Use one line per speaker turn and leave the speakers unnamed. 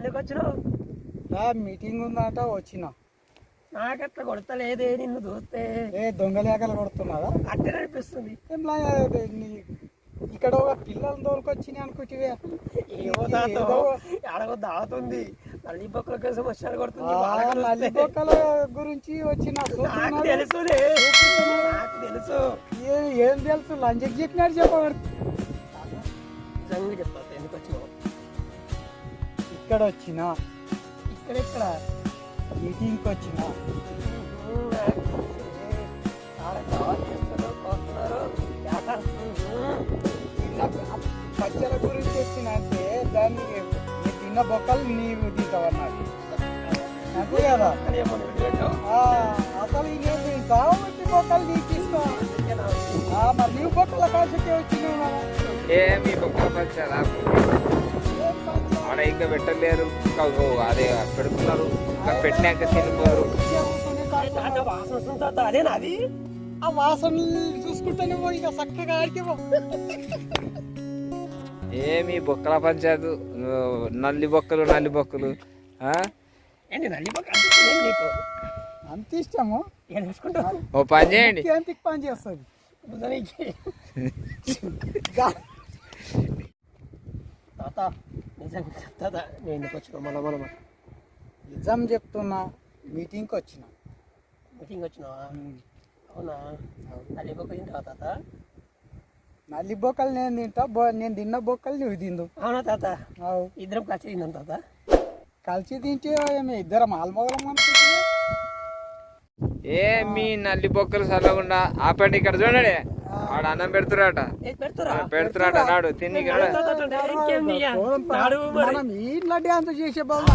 ఎందుకు వచ్చినావు?
మీటింగ్ ఉందట వచ్చిన.
నాకట్లా కొడతలేదే నిన్ను చూస్తే?
ఏ దొంగలేకలు కొడుతున్నారా
అట్టే అనిపిస్తుంది.
ఇక్కడ ఒక పిల్లలు
ఏమో తాతో అడగ దాడుతుంది నల్లి బొక్కల కోసం వచ్చాడు కొడుతుంది
నల్లి. బొక్కల గురించి వచ్చిన
నాకు తెలుసు.
ఏ- తెలుసు? లంచకి చెప్పినాడు చెప్పబడి
నిజంగా చెప్తా ఎందుకు వచ్చినావు?
ఇక్కడ వచ్చినా
ఇక్కడెక్కడ
మీటింగ్కి వచ్చినా పచ్చల గురించి వచ్చిన అంటే దాన్ని నీ తిన్న బొక్కలు నీవు తీసావన్నాడు అంతే కదా? అసలు నేను తింటావు బొక్కలు నీకు ఇస్తా మరి నీవు బొక్కల కాసుకే వచ్చినావు? కదా
ఏ మీ బొక్కల పంచారా ఆడ ఇంకా పెట్టలేరు. అదే పెడుతున్నారు. ఇంకా పెట్టినాక తినిపోరు.
అది
ఆ వాసనలు చూసుకుంటేనే ఇక చక్కగా ఆడికి పో
ఏమి బొక్కల పంచాయతు? నల్లి బొక్కలు నల్లి బొక్కలు. ఆ?
ఏంటి నల్లి బొక్క? అనిపిస్తుంది నీకు?
అంత ఇష్టము?
ఓ పని చేయండి.
ఎంత పని చేస్తుంది.
తాత. నిజంగా తాత నేను ఎందుకు వచ్చినావు మన మనం
నిజం చెప్తున్నా మీటింగ్కి వచ్చిన.
మీటింగ్ వచ్చినావా? అవునా? నల్లి బొక్క తింటావా తాత?
నల్లి బొక్కలు నేను తింటా బొ నేను తిన్న బొక్కలు నువ్వు తిందు.
అవునా తాత?
అవు.
ఇద్దరం కలిసి తిందాం తాత.
కలిసి తింటే ఏమి? ఇద్దరం ఆల్మోగలం అనుకుంటున్నా.
ఏ మీ నల్లి బొక్కలు చల్లకుండా ఆపండి ఇక్కడ చూడండి. ఆడ అన్నం పెడుతురాట పెడుతురాట నాడు తిని
ఇంట్లో డ్యాన్స్ చేసే బాబా